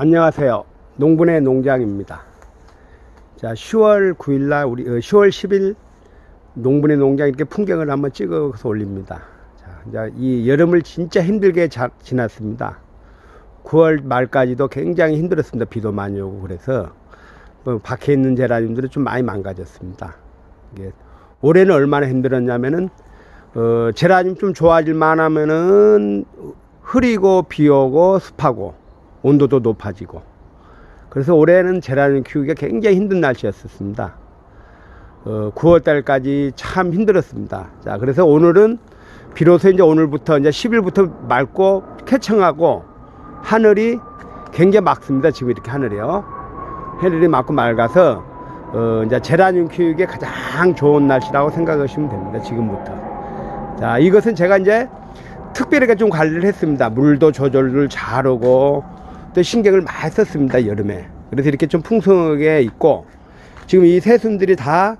안녕하세요. 농분의 농장입니다. 자, 10월 9일 날 우리 어, 10월 10일 농분의 농장 이렇게 풍경을 한번 찍어서 올립니다. 자, 이제 이 여름을 진짜 힘들게 자, 지났습니다. 9월 말까지도 굉장히 힘들었습니다. 비도 많이 오고 그래서 뭐 밖에 있는 제라늄들이 좀 많이 망가졌습니다. 이게 올해는 얼마나 힘들었냐면은 어, 제라늄 좀 좋아질 만하면은 흐리고 비 오고 습하고 온도도 높아지고 그래서 올해는 제라늄 키우기가 굉장히 힘든 날씨였었습니다. 어, 9월 달까지 참 힘들었습니다. 자, 그래서 오늘은 비로소 이제 오늘부터 이제 10일부터 맑고 쾌청하고 하늘이 굉장히 맑습니다. 지금 이렇게 하늘이요. 하늘이 맑고 맑아서 어, 이제 제라늄 키우기에 가장 좋은 날씨라고 생각하시면 됩니다. 지금부터. 자, 이것은 제가 이제 특별하게 좀 관리를 했습니다. 물도 조절을 잘하고 또 신경을 많이 썼습니다. 여름에. 그래서 이렇게 좀 풍성하게 있고 지금 이 새순들이 다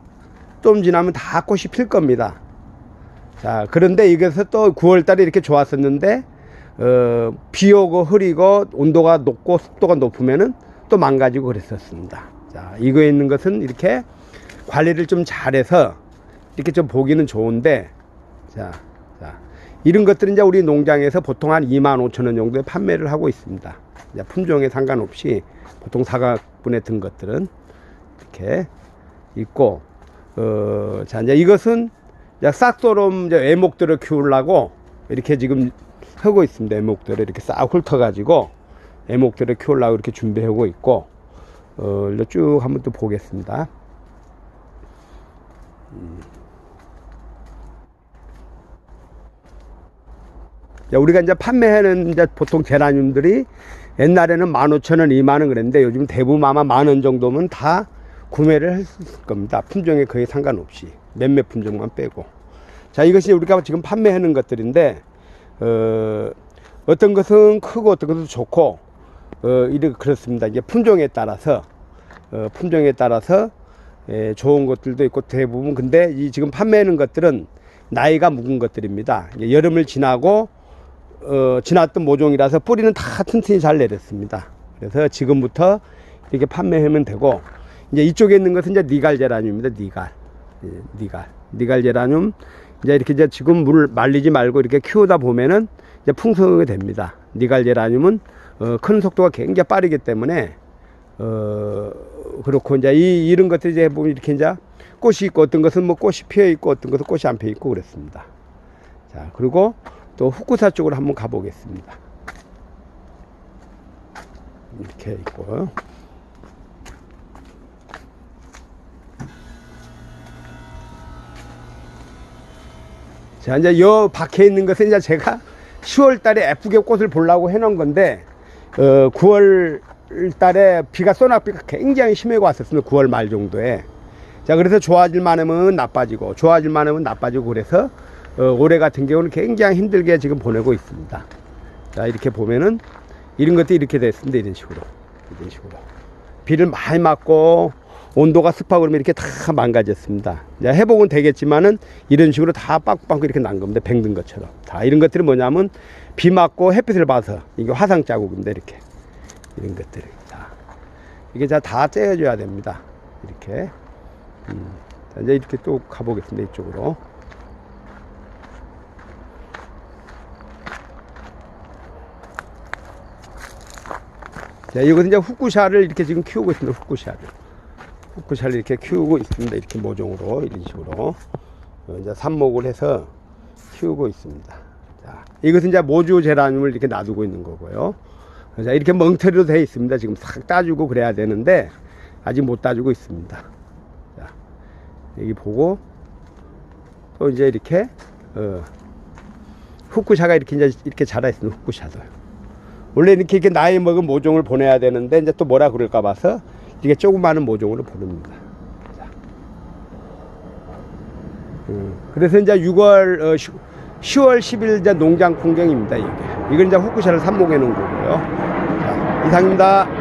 좀 지나면 다 꽃이 필 겁니다. 자, 그런데 이것서 또 9월 달에 이렇게 좋았었는데 어, 비 오고 흐리고 온도가 높고 습도가 높으면은 또 망가지고 그랬었습니다. 자, 이거에 있는 것은 이렇게 관리를 좀 잘해서 이렇게 좀 보기는 좋은데 자, 자 이런 것들은 이제 우리 농장에서 보통 한 2만 5천 원 정도에 판매를 하고 있습니다. 품종에 상관없이 보통 사각분에 든 것들은 이렇게 있고 어, 자 이제 이것은 이제 싹도롬 이제 애목들을 키우려고 이렇게 지금 하고 있습니다. 애목들을 이렇게 싹 훑어가지고 애목들을 키우려고 이렇게 준비하고 있고 어, 쭉 한번 또 보겠습니다. 자, 우리가 이제 판매하는 이제 보통 제라늄들이 옛날에는 15,000원, 2만원 그랬는데 요즘 대부분 아마 만 원 정도면 다 구매를 했을 겁니다. 품종에 거의 상관없이. 몇몇 품종만 빼고. 자, 이것이 우리가 지금 판매하는 것들인데, 어, 어떤 것은 크고 어떤 것은 좋고, 어, 이렇게 그렇습니다. 이게 품종에 따라서, 어, 품종에 따라서, 예, 좋은 것들도 있고 대부분 근데 이 지금 판매하는 것들은 나이가 묵은 것들입니다. 이제 여름을 지나고 어, 지났던 모종이라서 뿌리는 다 튼튼히 잘 내렸습니다. 그래서 지금부터 이렇게 판매하면 되고 이제 이쪽에 있는 것은 이제 니갈 제라늄입니다. 니갈. 예, 니갈. 니갈 제라늄 이제 이렇게 이제 지금 물 말리지 말고 이렇게 키우다 보면은 이제 풍성하게 됩니다. 니갈 제라늄은 어, 큰 속도가 굉장히 빠르기 때문에 어, 그렇고 이제 이 이런 것들이 이제 보면 이렇게 이제 꽃이 있고 어떤 것은 뭐 꽃이 피어 있고 어떤 것은 꽃이 안 피어 있고 그렇습니다. 자, 그리고 또 후쿠사 쪽으로 한번 가보겠습니다. 이렇게 있고. 자, 이제 요 밖에 있는 것은 이제 제가 10월 달에 예쁘게 꽃을 보려고 해놓은 건데, 어, 9월 달에 비가 소낙비가 굉장히 심하게 왔었습니다. 9월 말 정도에. 자, 그래서 좋아질 만하면 나빠지고, 좋아질 만하면 나빠지고 그래서 어, 올해 같은 경우는 굉장히 힘들게 지금 보내고 있습니다. 자, 이렇게 보면은 이런 것도 이렇게 됐습니다. 이런 식으로. 이런 식으로. 비를 많이 맞고 온도가 습하고 그러면 이렇게 다 망가졌습니다. 이제 회복은 되겠지만은 이런 식으로 다 빵빵 이렇게 난 겁니다. 병든 것처럼. 다 이런 것들이 뭐냐면 비 맞고 햇빛을 봐서 이게 화상 자국입니다. 이렇게. 이런 것들이. 자. 이게 자다 째어줘야 됩니다. 이렇게. 음. 자, 이제 이렇게 또 가보겠습니다. 이쪽으로. 자, 이것은 이제 후쿠샤를 이렇게 지금 키우고 있습니다. 후쿠샤를. 후쿠샤를 이렇게 키우고 있습니다. 이렇게 모종으로, 이런 식으로. 어, 이제 삽목을 해서 키우고 있습니다. 자, 이것은 이제 모주 제라늄을 이렇게 놔두고 있는 거고요. 자, 이렇게 멍터리로 되어 있습니다. 지금 싹 따주고 그래야 되는데, 아직 못 따주고 있습니다. 자, 여기 보고, 또 이제 이렇게, 어, 후쿠샤가 이렇게 이제 이렇게 자라 있습니다. 후쿠샤도. 원래 이렇게, 이렇게 나이 먹은 모종을 보내야 되는데 이제 또 뭐라 그럴까 봐서 이게 조그마한 모종으로 보냅니다. 자. 음, 그래서 이제 6월 어, 10월 10일 이제 농장 풍경입니다. 이게 이건 이제 후쿠샤를 삽목해 놓은 거고요. 자, 이상입니다.